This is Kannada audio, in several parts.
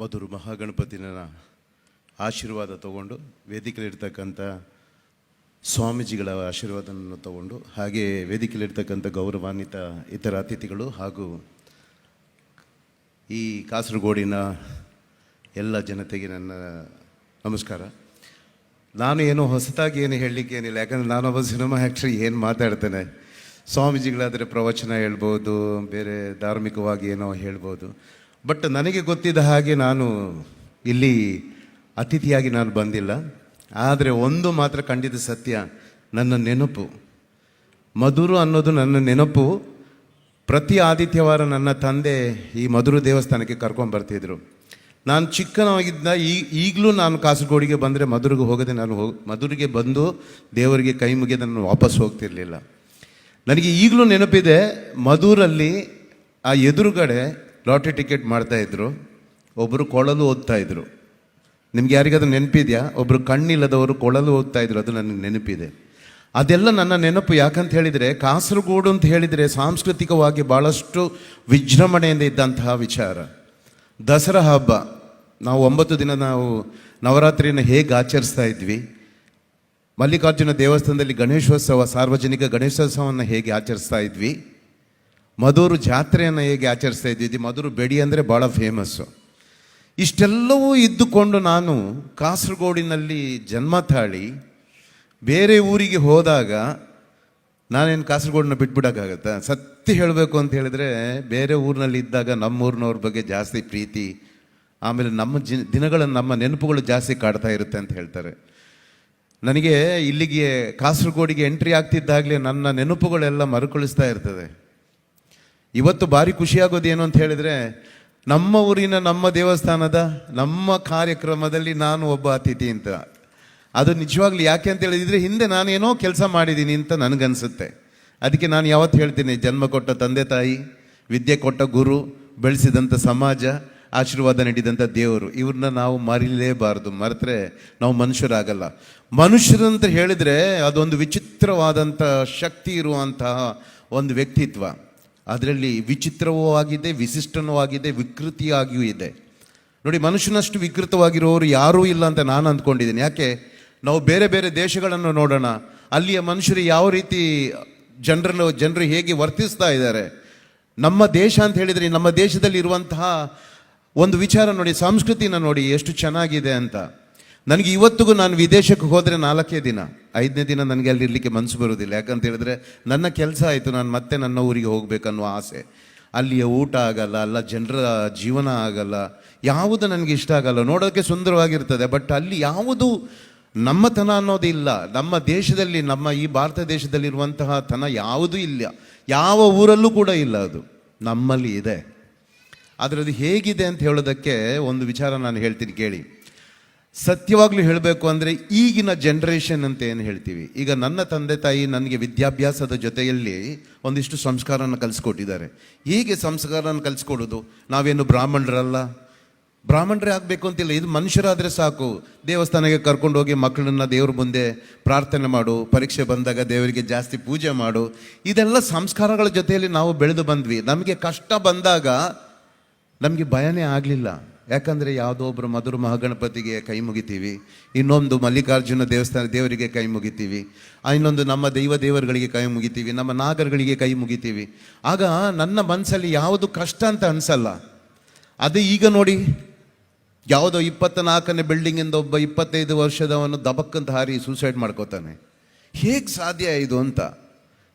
ಮಧುರು ಮಹಾಗಣಪತಿನ ಆಶೀರ್ವಾದ ತಗೊಂಡು ವೇದಿಕೆಯಲ್ಲಿರ್ತಕ್ಕಂಥ ಸ್ವಾಮೀಜಿಗಳ ಆಶೀರ್ವಾದವನ್ನು ತಗೊಂಡು ಹಾಗೆ ವೇದಿಕೆಯಲ್ಲಿರ್ತಕ್ಕಂಥ ಗೌರವಾನ್ವಿತ ಇತರ ಅತಿಥಿಗಳು ಹಾಗೂ ಈ ಕಾಸರಗೋಡಿನ ಎಲ್ಲ ಜನತೆಗೆ ನನ್ನ ನಮಸ್ಕಾರ. ನಾನು ಏನು ಹೊಸದಾಗಿ ಏನು ಹೇಳಲಿಕ್ಕೆ ಏನಿಲ್ಲ, ಯಾಕಂದರೆ ನಾನೊಬ್ಬ ಸಿನಿಮಾ ಆ್ಯಕ್ಟ್ರಿ, ಏನು ಮಾತಾಡ್ತೇನೆ. ಸ್ವಾಮೀಜಿಗಳಾದರೆ ಪ್ರವಚನ ಹೇಳ್ಬೋದು, ಬೇರೆ ಧಾರ್ಮಿಕವಾಗಿ ಏನೋ ಹೇಳ್ಬೋದು. ಬಟ್ ನನಗೆ ಗೊತ್ತಿದ್ದ ಹಾಗೆ ನಾನು ಇಲ್ಲಿ ಅತಿಥಿಯಾಗಿ ನಾನು ಬಂದಿಲ್ಲ. ಆದರೆ ಒಂದು ಮಾತ್ರ ಖಂಡಿತ ಸತ್ಯ, ನನ್ನ ನೆನಪು. ಮಧುರು ಅನ್ನೋದು ನನ್ನ ನೆನಪು. ಪ್ರತಿ ಆದಿತ್ಯವಾರ ನನ್ನ ತಂದೆ ಈ ಮಧುರು ದೇವಸ್ಥಾನಕ್ಕೆ ಕರ್ಕೊಂಡು ಬರ್ತಿದ್ರು. ನಾನು ಚಿಕ್ಕನವಾಗಿದ್ದ ಈ, ಈಗಲೂ ನಾನು ಕಾಸರಗೋಡಿಗೆ ಬಂದರೆ ಮಧುರಿಗೆ ಹೋಗದೆ ನಾನು ಹೋಗಿ, ಮಧುರಿಗೆ ಬಂದು ದೇವರಿಗೆ ಕೈ ಮುಗಿದ ನಾನು ವಾಪಸ್ ಹೋಗ್ತಿರ್ಲಿಲ್ಲ. ನನಗೆ ಈಗಲೂ ನೆನಪಿದೆ ಮಧುರಲ್ಲಿ ಆ ಎದುರುಗಡೆ ಲಾಟ್ರಿ ಟಿಕೆಟ್ ಮಾಡ್ತಾ ಇದ್ರು. ಒಬ್ಬರು ಕೊಳಲು ಓದ್ತಾ ಇದ್ರು. ನಿಮ್ಗೆ ಯಾರಿಗಾದ್ರೂ ನೆನಪಿದೆಯಾ? ಒಬ್ಬರು ಕಣ್ಣಿಲ್ಲದವರು ಕೊಳಲು ಓದ್ತಾ ಇದ್ರು. ಅದು ನನಗೆ ನೆನಪಿದೆ. ಅದೆಲ್ಲ ನನ್ನ ನೆನಪು. ಯಾಕಂತ ಹೇಳಿದರೆ, ಕಾಸರಗೋಡು ಅಂತ ಹೇಳಿದರೆ ಸಾಂಸ್ಕೃತಿಕವಾಗಿ ಭಾಳಷ್ಟು ವಿಜೃಂಭಣೆಯಿಂದ ಇದ್ದಂತಹ ವಿಚಾರ. ದಸರಾ ಹಬ್ಬ. ನಾವು ಒಂಬತ್ತು ದಿನ ನಾವು ನವರಾತ್ರಿಯನ್ನು ಹೇಗೆ ಆಚರಿಸ್ತಾ ಇದ್ವಿ? ಮಲ್ಲಿಕಾರ್ಜುನ ದೇವಸ್ಥಾನದಲ್ಲಿ ಗಣೇಶೋತ್ಸವ, ಸಾರ್ವಜನಿಕ ಗಣೇಶೋತ್ಸವವನ್ನು ಹೇಗೆ ಆಚರಿಸ್ತಾ ಇದ್ವಿ? ಮಧುರು ಜಾತ್ರೆಯನ್ನು ಹೇಗೆ ಆಚರಿಸ್ತಾ ಇದ್ವಿ ಮಧುರು ಬೆಡಿ ಅಂದರೆ ಭಾಳ ಫೇಮಸ್ಸು ಇಷ್ಟೆಲ್ಲವೂ ಇದ್ದುಕೊಂಡು ನಾನು ಕಾಸರಗೋಡಿನಲ್ಲಿ ಜನ್ಮ ತಾಳಿ ಬೇರೆ ಊರಿಗೆ ಹೋದಾಗ ನಾನೇನು ಕಾಸರಗೋಡನ್ನ ಬಿಟ್ಬಿಡೋಕ್ಕಾಗತ್ತಾ? ಸತ್ಯ ಹೇಳಬೇಕು ಅಂತ ಹೇಳಿದ್ರೆ ಬೇರೆ ಊರಿನಲ್ಲಿ ಇದ್ದಾಗ ನಮ್ಮೂರಿನವ್ರ ಬಗ್ಗೆ ಜಾಸ್ತಿ ಪ್ರೀತಿ, ಆಮೇಲೆ ನಮ್ಮ ಜಿ ದಿನಗಳನ್ನು ನಮ್ಮ ನೆನಪುಗಳು ಜಾಸ್ತಿ ಕಾಡ್ತಾ ಇರುತ್ತೆ ಅಂತ ಹೇಳ್ತಾರೆ. ನನಗೆ ಇಲ್ಲಿಗೆ ಕಾಸರಗೋಡಿಗೆ ಎಂಟ್ರಿ ಆಗ್ತಿದ್ದಾಗಲೇ ನನ್ನ ನೆನಪುಗಳೆಲ್ಲ ಮರುಕಳಿಸ್ತಾ ಇರ್ತದೆ. ಇವತ್ತು ಭಾರಿ ಖುಷಿಯಾಗೋದು ಏನು ಅಂತ ಹೇಳಿದರೆ, ನಮ್ಮ ಊರಿನ ನಮ್ಮ ದೇವಸ್ಥಾನದ ನಮ್ಮ ಕಾರ್ಯಕ್ರಮದಲ್ಲಿ ನಾನು ಒಬ್ಬ ಅತಿಥಿ ಅಂತ. ಅದು ನಿಜವಾಗ್ಲೂ ಯಾಕೆ ಅಂತ ಹೇಳಿದ್ರೆ, ಹಿಂದೆ ನಾನೇನೋ ಕೆಲಸ ಮಾಡಿದ್ದೀನಿ ಅಂತ ನನಗನ್ಸುತ್ತೆ. ಅದಕ್ಕೆ ನಾನು ಯಾವತ್ತು ಹೇಳ್ತೀನಿ, ಜನ್ಮ ಕೊಟ್ಟ ತಂದೆ ತಾಯಿ, ವಿದ್ಯೆ ಕೊಟ್ಟ ಗುರು, ಬೆಳೆಸಿದಂಥ ಸಮಾಜ, ಆಶೀರ್ವಾದ ನೀಡಿದಂಥ ದೇವರು, ಇವ್ರನ್ನ ನಾವು ಮರಿಲೇಬಾರ್ದು. ಮರೆತರೆ ನಾವು ಮನುಷ್ಯರಾಗಲ್ಲ. ಮನುಷ್ಯರಂತ ಹೇಳಿದರೆ ಅದೊಂದು ವಿಚಿತ್ರವಾದಂಥ ಶಕ್ತಿ ಇರುವಂತಹ ಒಂದು ವ್ಯಕ್ತಿತ್ವ. ಅದರಲ್ಲಿ ವಿಚಿತ್ರವೂ ಆಗಿದೆ, ವಿಶಿಷ್ಟನೂ ಆಗಿದೆ, ವಿಕೃತಿಯಾಗಿಯೂ ಇದೆ. ನೋಡಿ, ಮನುಷ್ಯನಷ್ಟು ವಿಕೃತವಾಗಿರೋರು ಯಾರೂ ಇಲ್ಲ ಅಂತ ನಾನು ಅಂದ್ಕೊಂಡಿದ್ದೀನಿ. ಯಾಕೆ? ನಾವು ಬೇರೆ ಬೇರೆ ದೇಶಗಳನ್ನು ನೋಡೋಣ. ಅಲ್ಲಿಯ ಮನುಷ್ಯರು ಯಾವ ರೀತಿ ಜನರನ್ನು, ಜನರು ಹೇಗೆ ವರ್ತಿಸ್ತಾ ಇದ್ದಾರೆ? ನಮ್ಮ ದೇಶ ಅಂತ ಹೇಳಿದರೆ, ನಮ್ಮ ದೇಶದಲ್ಲಿ ಇರುವಂತಹ ಒಂದು ವಿಚಾರ ನೋಡಿ, ಸಂಸ್ಕೃತಿನ ನೋಡಿ, ಎಷ್ಟು ಚೆನ್ನಾಗಿದೆ ಅಂತ. ನನಗೆ ಇವತ್ತಿಗೂ ನಾನು ವಿದೇಶಕ್ಕೆ ಹೋದರೆ ನಾಲ್ಕೇ ದಿನ. ಐದನೇ ದಿನ ನನಗೆ ಅಲ್ಲಿ ಇರಲಿಕ್ಕೆ ಮನಸ್ಸು ಬರೋದಿಲ್ಲ. ಯಾಕಂತ ಹೇಳಿದ್ರೆ ನನ್ನ ಕೆಲಸ ಆಯಿತು, ನಾನು ಮತ್ತೆ ನನ್ನ ಊರಿಗೆ ಹೋಗ್ಬೇಕನ್ನೋ ಆಸೆ. ಅಲ್ಲಿಯ ಊಟ ಆಗಲ್ಲ, ಅಲ್ಲ ಜನರ ಜೀವನ ಆಗಲ್ಲ, ಯಾವುದು ನನಗೆ ಇಷ್ಟ ಆಗಲ್ಲ. ನೋಡೋಕ್ಕೆ ಸುಂದರವಾಗಿರ್ತದೆ, ಬಟ್ ಅಲ್ಲಿ ಯಾವುದು ನಮ್ಮತನ ಅನ್ನೋದಿಲ್ಲ ನಮ್ಮ ದೇಶದಲ್ಲಿ, ನಮ್ಮ ಈ ಭಾರತ ದೇಶದಲ್ಲಿರುವಂತಹ ತನ ಯಾವುದೂ ಇಲ್ಲ. ಯಾವ ಊರಲ್ಲೂ ಕೂಡ ಇಲ್ಲ ಅದು. ನಮ್ಮಲ್ಲಿ ಇದೆ. ಆದರೆ ಅದು ಹೇಗಿದೆ ಅಂತ ಹೇಳೋದಕ್ಕೆ ಒಂದು ವಿಚಾರ ನಾನು ಹೇಳ್ತೀನಿ, ಕೇಳಿ. ಸತ್ಯವಾಗ್ಲೂ ಹೇಳಬೇಕು ಅಂದರೆ ಈಗಿನ ಜನ್ರೇಷನ್ ಅಂತ ಏನು ಹೇಳ್ತೀವಿ? ಈಗ ನನ್ನ ತಂದೆ ತಾಯಿ ನನಗೆ ವಿದ್ಯಾಭ್ಯಾಸದ ಜೊತೆಯಲ್ಲಿ ಒಂದಿಷ್ಟು ಸಂಸ್ಕಾರನ ಕಲಿಸ್ಕೊಟ್ಟಿದ್ದಾರೆ. ಹೀಗೆ ಸಂಸ್ಕಾರನ ಕಲಿಸ್ಕೊಡೋದು ನಾವೇನು ಬ್ರಾಹ್ಮಣರಲ್ಲ? ಬ್ರಾಹ್ಮಣರೇ ಆಗಬೇಕು ಅಂತಿಲ್ಲ. ಇದು ಮನುಷ್ಯರಾದರೆ ಸಾಕು. ದೇವಸ್ಥಾನಕ್ಕೆ ಕರ್ಕೊಂಡು ಹೋಗಿ ಮಕ್ಕಳನ್ನ ದೇವ್ರ ಮುಂದೆ ಪ್ರಾರ್ಥನೆ ಮಾಡು. ಪರೀಕ್ಷೆ ಬಂದಾಗ ದೇವರಿಗೆ ಜಾಸ್ತಿ ಪೂಜೆ ಮಾಡು. ಇದೆಲ್ಲ ಸಂಸ್ಕಾರಗಳ ಜೊತೆಯಲ್ಲಿ ನಾವು ಬೆಳೆದು ಬಂದ್ವಿ. ನಮಗೆ ಕಷ್ಟ ಬಂದಾಗ ನಮಗೆ ಭಯನೇ ಆಗಲಿಲ್ಲ. ಯಾಕಂದರೆ ಯಾವುದೋ ಒಬ್ಬರು ಮಧುರ ಮಹಾಗಣಪತಿಗೆ ಕೈ ಮುಗಿತೀವಿ, ಇನ್ನೊಂದು ಮಲ್ಲಿಕಾರ್ಜುನ ದೇವಸ್ಥಾನ ದೇವರಿಗೆ ಕೈ ಮುಗಿತೀವಿ ಇನ್ನೊಂದು ನಮ್ಮ ದೈವ ದೇವರುಗಳಿಗೆ ಕೈ ಮುಗಿತೀವಿ, ನಮ್ಮ ನಾಗರಗಳಿಗೆ ಕೈ ಮುಗಿತೀವಿ. ಆಗ ನನ್ನ ಮನಸ್ಸಲ್ಲಿ ಯಾವುದು ಕಷ್ಟ ಅಂತ ಅನಿಸಲ್ಲ. ಅದೇ ಈಗ ನೋಡಿ, ಯಾವುದೋ ಇಪ್ಪತ್ತ ನಾಲ್ಕನೇ ಬಿಲ್ಡಿಂಗಿಂದ ಒಬ್ಬ ಇಪ್ಪತ್ತೈದು ವರ್ಷದವನು ದಬಕ್ಕಂತ ಹಾರಿ ಸೂಸೈಡ್ ಮಾಡ್ಕೋತಾನೆ. ಹೇಗೆ ಸಾಧ್ಯ ಇದು ಅಂತ?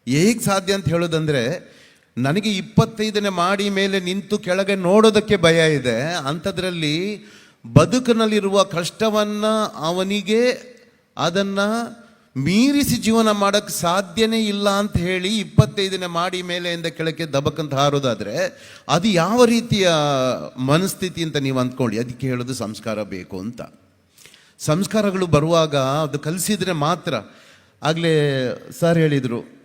ಹೇಗೆ ಸಾಧ್ಯ ಅಂತ ಹೇಳೋದಂದ್ರೆ ನನಗೆ ಇಪ್ಪತ್ತೈದನೇ ಮಾಡಿ ಮೇಲೆ ನಿಂತು ಕೆಳಗೆ ನೋಡೋದಕ್ಕೆ ಭಯ ಇದೆ. ಅಂಥದ್ರಲ್ಲಿ ಬದುಕಿನಲ್ಲಿರುವ ಕಷ್ಟವನ್ನು ಅವನಿಗೆ ಅದನ್ನು ಮೀರಿಸಿ ಜೀವನ ಮಾಡೋಕ್ಕೆ ಸಾಧ್ಯನೇ ಇಲ್ಲ ಅಂತ ಹೇಳಿ ಇಪ್ಪತ್ತೈದನೇ ಮಾಡಿ ಮೇಲೆಯಿಂದ ಕೆಳಕ್ಕೆ ದಬಕ್ಕಂತ ಹಾರೋದಾದರೆ ಅದು ಯಾವ ರೀತಿಯ ಮನಸ್ಥಿತಿ ಅಂತ ನೀವು ಅಂದ್ಕೊಳ್ಳಿ. ಅದಕ್ಕೆ ಹೇಳೋದು ಸಂಸ್ಕಾರ ಬೇಕು ಅಂತ. ಸಂಸ್ಕಾರಗಳು ಬರುವಾಗ ಅದು ಕಲಿಸಿದರೆ ಮಾತ್ರ ಆಗಲೇ ಸರ್ ಹೇಳಿದರು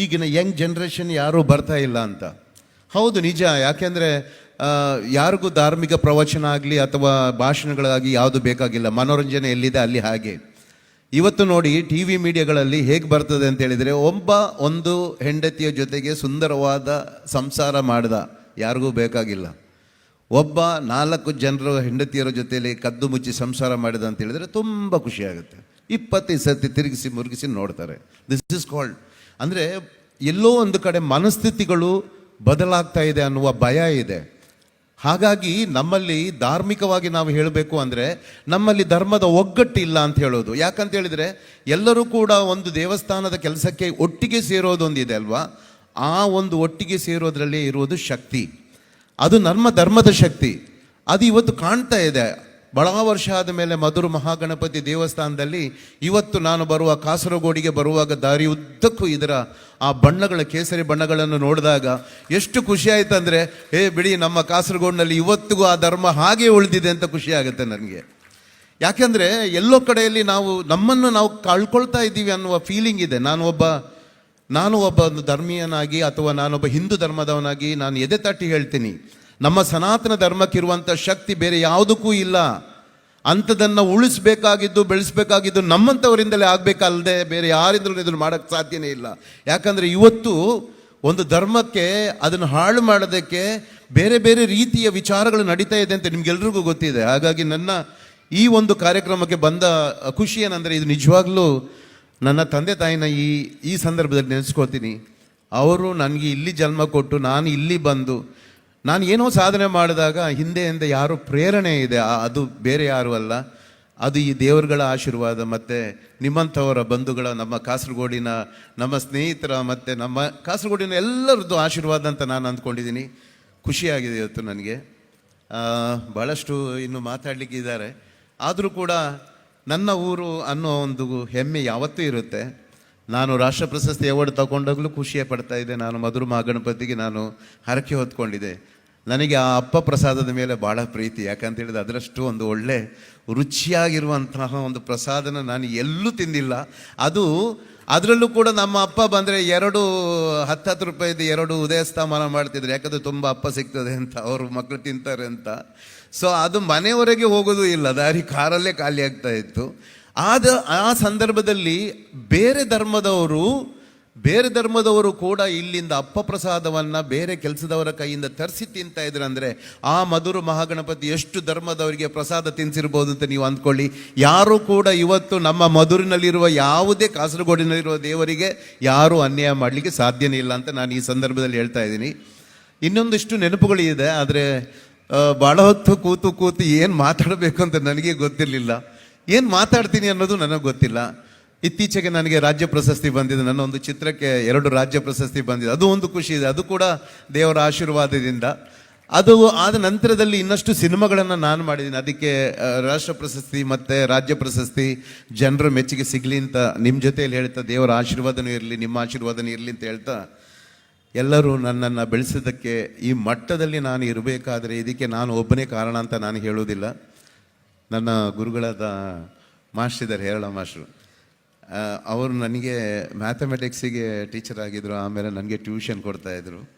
ಈಗಿನ ಯಂಗ್ ಜನ್ರೇಷನ್ ಯಾರೂ ಬರ್ತಾ ಇಲ್ಲ ಅಂತ. ಹೌದು, ನಿಜ. ಯಾಕೆಂದರೆ ಯಾರಿಗೂ ಧಾರ್ಮಿಕ ಪ್ರವಚನ ಆಗಲಿ ಅಥವಾ ಭಾಷಣಗಳಾಗಿ ಯಾವುದು ಬೇಕಾಗಿಲ್ಲ. ಮನೋರಂಜನೆ ಎಲ್ಲಿದೆ ಅಲ್ಲಿ ಹಾಗೆ. ಇವತ್ತು ನೋಡಿ ಟಿ ವಿ ಮೀಡಿಯಾಗಳಲ್ಲಿ ಹೇಗೆ ಬರ್ತದೆ ಅಂತ ಹೇಳಿದರೆ, ಒಬ್ಬ ಒಂದು ಹೆಂಡತಿಯ ಜೊತೆಗೆ ಸುಂದರವಾದ ಸಂಸಾರ ಮಾಡಿದ ಯಾರಿಗೂ ಬೇಕಾಗಿಲ್ಲ. ಒಬ್ಬ ನಾಲ್ಕು ಜನರು ಹೆಂಡತಿಯರ ಜೊತೆಯಲ್ಲಿ ಕದ್ದು ಮುಚ್ಚಿ ಸಂಸಾರ ಮಾಡಿದ ಅಂತ ಹೇಳಿದರೆ ತುಂಬ ಖುಷಿಯಾಗುತ್ತೆ. ಇಪ್ಪತ್ತೈದು ಸರ್ತಿ ತಿರುಗಿಸಿ ಮುರುಗಿಸಿ ನೋಡ್ತಾರೆ. ದಿಸ್ ಇಸ್ ಕಾಲ್ಡ್ ಅಂದರೆ ಎಲ್ಲೋ ಒಂದು ಕಡೆ ಮನಸ್ಥಿತಿಗಳು ಬದಲಾಗ್ತಾ ಇದೆ ಅನ್ನುವ ಭಯ ಇದೆ. ಹಾಗಾಗಿ ನಮ್ಮಲ್ಲಿ ಧಾರ್ಮಿಕವಾಗಿ ನಾವು ಹೇಳಬೇಕು ಅಂದರೆ ನಮ್ಮಲ್ಲಿ ಧರ್ಮದ ಒಗ್ಗಟ್ಟು ಇಲ್ಲ ಅಂತ ಹೇಳೋದು. ಯಾಕಂತ ಹೇಳಿದರೆ ಎಲ್ಲರೂ ಕೂಡ ಒಂದು ದೇವಸ್ಥಾನದ ಕೆಲಸಕ್ಕೆ ಒಟ್ಟಿಗೆ ಸೇರೋದೊಂದಿದೆ ಅಲ್ವಾ? ಆ ಒಂದು ಒಟ್ಟಿಗೆ ಸೇರೋದರಲ್ಲಿ ಇರುವುದು ಶಕ್ತಿ. ಅದು ನಮ್ಮ ಧರ್ಮದ ಶಕ್ತಿ. ಅದು ಇವತ್ತು ಕಾಣ್ತಾ ಇದೆ. ಬಹಳ ವರ್ಷ ಆದ ಮೇಲೆ ಮಧುರ ಮಹಾಗಣಪತಿ ದೇವಸ್ಥಾನದಲ್ಲಿ ಇವತ್ತು ನಾನು ಬರುವ ಕಾಸರಗೋಡಿಗೆ ಬರುವಾಗ ದಾರಿ ಉದ್ದಕ್ಕೂ ಇದರ ಆ ಬಣ್ಣಗಳ, ಕೇಸರಿ ಬಣ್ಣಗಳನ್ನು ನೋಡಿದಾಗ ಎಷ್ಟು ಖುಷಿ ಹೇ ಅಂದರೆ ಬಿಡಿ, ನಮ್ಮ ಕಾಸರಗೋಡಿನಲ್ಲಿ ಇವತ್ತಿಗೂ ಆ ಧರ್ಮ ಹಾಗೆ ಉಳಿದಿದೆ ಅಂತ ಖುಷಿ ಆಗುತ್ತೆ ನನಗೆ. ಯಾಕೆಂದರೆ ಎಲ್ಲೋ ಕಡೆಯಲ್ಲಿ ನಾವು, ನಮ್ಮನ್ನು ನಾವು ಕಳ್ಕೊಳ್ತಾ ಇದ್ದೀವಿ ಅನ್ನುವ ಫೀಲಿಂಗ್ ಇದೆ. ನಾನು ಒಬ್ಬ ನಾನು ಒಬ್ಬ ಒಂದು ಧರ್ಮೀಯನಾಗಿ ಅಥವಾ ನಾನೊಬ್ಬ ಹಿಂದೂ ಧರ್ಮದವನಾಗಿ ನಾನು ಎದೆ ತಟ್ಟಿ ಹೇಳ್ತೀನಿ. ನಮ್ಮ ಸನಾತನ ಧರ್ಮಕ್ಕಿರುವಂಥ ಶಕ್ತಿ ಬೇರೆ ಯಾವುದಕ್ಕೂ ಇಲ್ಲ. ಅಂಥದನ್ನು ಉಳಿಸ್ಬೇಕಾಗಿದ್ದು, ಬೆಳೆಸಬೇಕಾಗಿದ್ದು ನಮ್ಮಂಥವರಿಂದಲೇ ಆಗಬೇಕಲ್ಲದೆ ಬೇರೆ ಯಾರಿಂದಲೂ ಇದನ್ನು ಮಾಡೋಕ್ಕೆ ಸಾಧ್ಯನೇ ಇಲ್ಲ. ಯಾಕಂದರೆ ಇವತ್ತು ಒಂದು ಧರ್ಮಕ್ಕೆ, ಅದನ್ನು ಹಾಳು ಮಾಡೋದಕ್ಕೆ ಬೇರೆ ಬೇರೆ ರೀತಿಯ ವಿಚಾರಗಳು ನಡೀತಾ ಇದೆ ಅಂತ ನಿಮ್ಗೆಲ್ರಿಗೂ ಗೊತ್ತಿದೆ. ಹಾಗಾಗಿ ನನ್ನ ಈ ಒಂದು ಕಾರ್ಯಕ್ರಮಕ್ಕೆ ಬಂದ ಖುಷಿ ಏನಂದರೆ ಇದು ನಿಜವಾಗ್ಲೂ ನನ್ನ ತಂದೆ ತಾಯಿನ ಈ ಈ ಸಂದರ್ಭದಲ್ಲಿ ನೆನೆಸ್ಕೋತೀನಿ. ಅವರು ನನಗೆ ಇಲ್ಲಿ ಜನ್ಮ ಕೊಟ್ಟು, ನಾನು ಇಲ್ಲಿ ಬಂದು ನಾನು ಏನೋ ಸಾಧನೆ ಮಾಡಿದಾಗ ಹಿಂದೆಯಿಂದ ಯಾರು ಪ್ರೇರಣೆ ಇದೆ ಅದು ಬೇರೆ ಯಾರು ಅಲ್ಲ. ಅದು ಈ ದೇವರುಗಳ ಆಶೀರ್ವಾದ ಮತ್ತು ನಿಮ್ಮಂಥವರ ಬಂಧುಗಳ, ನಮ್ಮ ಕಾಸರಗೋಡಿನ, ನಮ್ಮ ಸ್ನೇಹಿತರ ಮತ್ತು ನಮ್ಮ ಕಾಸರಗೋಡಿನ ಎಲ್ಲರದ್ದು ಆಶೀರ್ವಾದ ಅಂತ ನಾನು ಅಂದ್ಕೊಂಡಿದ್ದೀನಿ. ಖುಷಿಯಾಗಿದೆ ಇವತ್ತು ನನಗೆ. ಭಾಳಷ್ಟು ಇನ್ನು ಮಾತಾಡಲಿಕ್ಕಿದ್ದಾರೆ ಆದರೂ ಕೂಡ ನನ್ನ ಊರು ಅನ್ನೋ ಒಂದು ಹೆಮ್ಮೆ ಯಾವತ್ತೂ ಇರುತ್ತೆ. ನಾನು ರಾಷ್ಟ್ರ ಪ್ರಶಸ್ತಿ ಅವಾರ್ಡ್ ತಗೊಂಡಾಗಲೂ ಖುಷಿಯೇ ಪಡ್ತಾ ಇದ್ದೆ. ನಾನು ಮಧುರ ಮಹಾಗಣಪತಿಗೆ ನಾನು ಹರಕೆ ಹೊತ್ಕೊಂಡಿದ್ದೆ. ನನಗೆ ಆ ಅಪ್ಪ ಪ್ರಸಾದದ ಮೇಲೆ ಭಾಳ ಪ್ರೀತಿ. ಯಾಕಂತ ಹೇಳಿದ್ರೆ ಅದರಷ್ಟು ಒಂದು ಒಳ್ಳೆ ರುಚಿಯಾಗಿರುವಂತಹ ಒಂದು ಪ್ರಸಾದನ ನಾನು ಎಲ್ಲೂ ತಿಂದಿಲ್ಲ. ಅದು, ಅದರಲ್ಲೂ ಕೂಡ ನಮ್ಮ ಅಪ್ಪ ಬಂದರೆ ಎರಡು ಹತ್ತು ಹತ್ತು ರೂಪಾಯಿದು ಎರಡು ಉದಯಸ್ಥಾಮಾನ ಮಾಡ್ತಿದ್ರು. ಯಾಕಂದರೆ ತುಂಬ ಅಪ್ಪ ಸಿಗ್ತದೆ ಅಂತ, ಅವರು ಮಕ್ಕಳು ತಿಂತಾರೆ ಅಂತ. ಸೊ ಅದು ಮನೆಯವರೆಗೆ ಹೋಗೋದು ಇಲ್ಲ. ದಾರಿ ಕಾರಲ್ಲೇ ಖಾಲಿ ಆಗ್ತಾ ಇತ್ತು. ಆದ, ಆ ಸಂದರ್ಭದಲ್ಲಿ ಬೇರೆ ಧರ್ಮದವರು ಬೇರೆ ಧರ್ಮದವರು ಕೂಡ ಇಲ್ಲಿಂದ ಅಪ್ಪ ಪ್ರಸಾದವನ್ನು ಬೇರೆ ಕೆಲಸದವರ ಕೈಯಿಂದ ತರಿಸಿ ತಿಂತಾ ಇದ್ರು ಅಂದರೆ, ಆ ಮಧುರು ಮಹಾಗಣಪತಿ ಎಷ್ಟು ಧರ್ಮದವರಿಗೆ ಪ್ರಸಾದ ತಿನ್ಸಿರ್ಬೋದು ಅಂತ ನೀವು ಅಂದ್ಕೊಳ್ಳಿ. ಯಾರು ಕೂಡ ಇವತ್ತು ನಮ್ಮ ಮಧುರಿನಲ್ಲಿರುವ ಯಾವುದೇ ಕಾಸರಗೋಡಿನಲ್ಲಿರುವ ದೇವರಿಗೆ ಯಾರೂ ಅನ್ಯಾಯ ಮಾಡಲಿಕ್ಕೆ ಸಾಧ್ಯನೇ ಇಲ್ಲ ಅಂತ ನಾನು ಈ ಸಂದರ್ಭದಲ್ಲಿ ಹೇಳ್ತಾ ಇದ್ದೀನಿ. ಇನ್ನೊಂದಿಷ್ಟು ನೆನಪುಗಳಿದೆ ಆದರೆ ಭಾಳ ಹೊತ್ತು ಕೂತು ಕೂತು ಏನು ಮಾತಾಡಬೇಕು ಅಂತ ನನಗೆ ಗೊತ್ತಿರಲಿಲ್ಲ. ಏನು ಮಾತಾಡ್ತೀನಿ ಅನ್ನೋದು ನನಗೆ ಗೊತ್ತಿಲ್ಲ. ಇತ್ತೀಚೆಗೆ ನನಗೆ ರಾಜ್ಯ ಪ್ರಶಸ್ತಿ ಬಂದಿದೆ. ನನ್ನ ಒಂದು ಚಿತ್ರಕ್ಕೆ ಎರಡು ರಾಜ್ಯ ಪ್ರಶಸ್ತಿ ಬಂದಿದೆ. ಅದು ಒಂದು ಖುಷಿ ಇದೆ. ಅದು ಕೂಡ ದೇವರ ಆಶೀರ್ವಾದದಿಂದ. ಅದು ಆದ ನಂತರದಲ್ಲಿ ಇನ್ನಷ್ಟು ಸಿನಿಮಾಗಳನ್ನು ನಾನು ಮಾಡಿದ್ದೀನಿ ಅದಕ್ಕೆ ರಾಷ್ಟ್ರ ಪ್ರಶಸ್ತಿ ಮತ್ತು ರಾಜ್ಯ ಪ್ರಶಸ್ತಿ ಜನರ ಮೆಚ್ಚುಗೆ ಸಿಗಲಿ ಅಂತ ನಿಮ್ಮ ಜೊತೆಯಲ್ಲಿ ಹೇಳ್ತಾ, ದೇವರ ಆಶೀರ್ವಾದನೂ ಇರಲಿ, ನಿಮ್ಮ ಆಶೀರ್ವಾದನೂ ಇರಲಿ ಅಂತ ಹೇಳ್ತಾ, ಎಲ್ಲರೂ ನನ್ನನ್ನು ಬೆಳೆಸೋದಕ್ಕೆ ಈ ಮಟ್ಟದಲ್ಲಿ ನಾನು ಇರಬೇಕಾದರೆ ಇದಕ್ಕೆ ನಾನು ಒಬ್ಬನೇ ಕಾರಣ ಅಂತ ನಾನು ಹೇಳೋದಿಲ್ಲ ನನ್ನ ಗುರುಗಳಾದ ಮಾಸ್ಟರ್ ಇದ್ದಾರೆ ಹೇರಳ ಮಾಸ್ಟ್ರು ಅವರು ನನಗೆ ಮ್ಯಾಥಮೆಟಿಕ್ಸಿಗೆ ಟೀಚರ್ ಆಗಿದ್ದರು ಆಮೇಲೆ ನನಗೆ ಟ್ಯೂಷನ್ ಕೊಡ್ತಾಯಿದ್ರು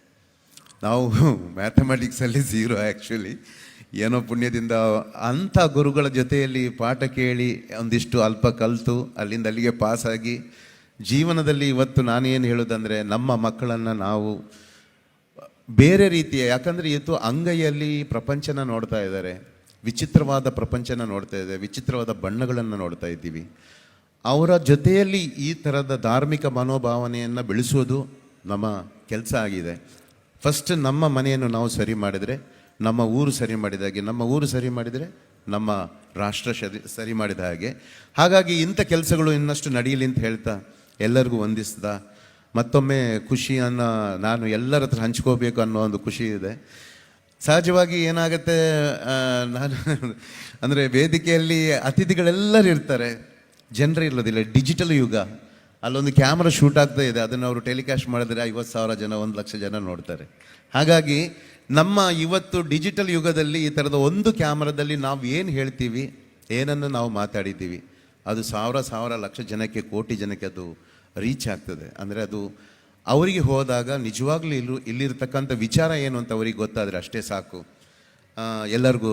ನಾವು ಮ್ಯಾಥಮೆಟಿಕ್ಸಲ್ಲಿ ಝೀರೋ ಆ್ಯಕ್ಚುಲಿ. ಏನೋ ಪುಣ್ಯದಿಂದ ಅಂಥ ಗುರುಗಳ ಜೊತೆಯಲ್ಲಿ ಪಾಠ ಕೇಳಿ ಒಂದಿಷ್ಟು ಅಲ್ಪ ಕಲಿತು, ಅಲ್ಲಿಂದ ಅಲ್ಲಿಗೆ ಪಾಸಾಗಿ. ಜೀವನದಲ್ಲಿ ಇವತ್ತು ನಾನೇನು ಹೇಳೋದಂದರೆ, ನಮ್ಮ ಮಕ್ಕಳನ್ನು ನಾವು ಬೇರೆ ರೀತಿಯ, ಯಾಕಂದರೆ ಇವತ್ತು ಅಂಗೈಯಲ್ಲಿ ಪ್ರಪಂಚನ ನೋಡ್ತಾ ಇದ್ದಾರೆ. ವಿಚಿತ್ರವಾದ ಪ್ರಪಂಚನ ನೋಡ್ತಾ ಇದೆ, ವಿಚಿತ್ರವಾದ ಬಣ್ಣಗಳನ್ನು ನೋಡ್ತಾ ಇದ್ದೀವಿ. ಅವರ ಜೊತೆಯಲ್ಲಿ ಈ ಥರದ ಧಾರ್ಮಿಕ ಮನೋಭಾವನೆಯನ್ನು ಬೆಳೆಸೋದು ನಮ್ಮ ಕೆಲಸ ಆಗಿದೆ. ಫಸ್ಟ್ ನಮ್ಮ ಮನೆಯನ್ನು ನಾವು ಸರಿ ಮಾಡಿದರೆ, ನಮ್ಮ ಊರು ಸರಿ ಮಾಡಿದ ಹಾಗೆ, ನಮ್ಮ ಊರು ಸರಿ ಮಾಡಿದರೆ ನಮ್ಮ ರಾಷ್ಟ್ರ ಸರಿ ಸರಿ ಮಾಡಿದ ಹಾಗೆ. ಹಾಗಾಗಿ ಇಂಥ ಕೆಲಸಗಳು ಇನ್ನಷ್ಟು ನಡೆಯಲಿ ಅಂತ ಹೇಳ್ತಾ ಎಲ್ಲರಿಗೂ ವಂದಿಸ್ತಾ, ಮತ್ತೊಮ್ಮೆ ಖುಷಿಯನ್ನು ನಾನು ಎಲ್ಲರ ಹತ್ರ ಹಂಚ್ಕೋಬೇಕು ಅನ್ನೋ ಒಂದು ಖುಷಿ ಇದೆ. ಸಹಜವಾಗಿ ಏನಾಗುತ್ತೆ ನಾನು ಅಂದರೆ ವೇದಿಕೆಯಲ್ಲಿ ಅತಿಥಿಗಳೆಲ್ಲರೂ ಇರ್ತಾರೆ. ಜನರೇ ಇರೋದಿಲ್ಲ ಡಿಜಿಟಲ್ ಯುಗ. ಅಲ್ಲೊಂದು ಕ್ಯಾಮ್ರಾ ಶೂಟ್ ಆಗ್ತಾ ಇದೆ, ಅದನ್ನು ಅವರು ಟೆಲಿಕಾಸ್ಟ್ ಮಾಡಿದ್ರೆ ಐವತ್ತು ಸಾವಿರ ಜನ, ಒಂದು ಲಕ್ಷ ಜನ ನೋಡ್ತಾರೆ. ಹಾಗಾಗಿ ನಮ್ಮ ಇವತ್ತು ಡಿಜಿಟಲ್ ಯುಗದಲ್ಲಿ ಈ ಥರದ ಒಂದು ಕ್ಯಾಮ್ರಾದಲ್ಲಿ ನಾವು ಏನು ಹೇಳ್ತೀವಿ, ಏನನ್ನು ನಾವು ಮಾತಾಡಿದ್ದೀವಿ, ಅದು ಸಾವಿರ ಸಾವಿರ ಲಕ್ಷ ಜನಕ್ಕೆ, ಕೋಟಿ ಜನಕ್ಕೆ ಅದು ರೀಚ್ ಆಗ್ತದೆ. ಅಂದರೆ ಅದು ಅವರಿಗೆ ಹೋದಾಗ ನಿಜವಾಗ್ಲೂ ಇಲ್ಲೂ ಇಲ್ಲಿರ್ತಕ್ಕಂಥ ವಿಚಾರ ಏನು ಅಂತ ಅವರಿಗೆ ಗೊತ್ತಾದರೆ ಅಷ್ಟೇ ಸಾಕು. ಎಲ್ಲರಿಗೂ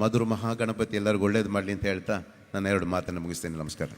ಮಧುರ ಮಹಾಗಣಪತಿ ಎಲ್ಲರಿಗೂ ಒಳ್ಳೇದು ಮಾಡಲಿ ಅಂತ ಹೇಳ್ತಾ ನಾನು ಎರಡು ಮಾತನ್ನು ಮುಗಿಸ್ತೇನೆ. ನಮಸ್ಕಾರ.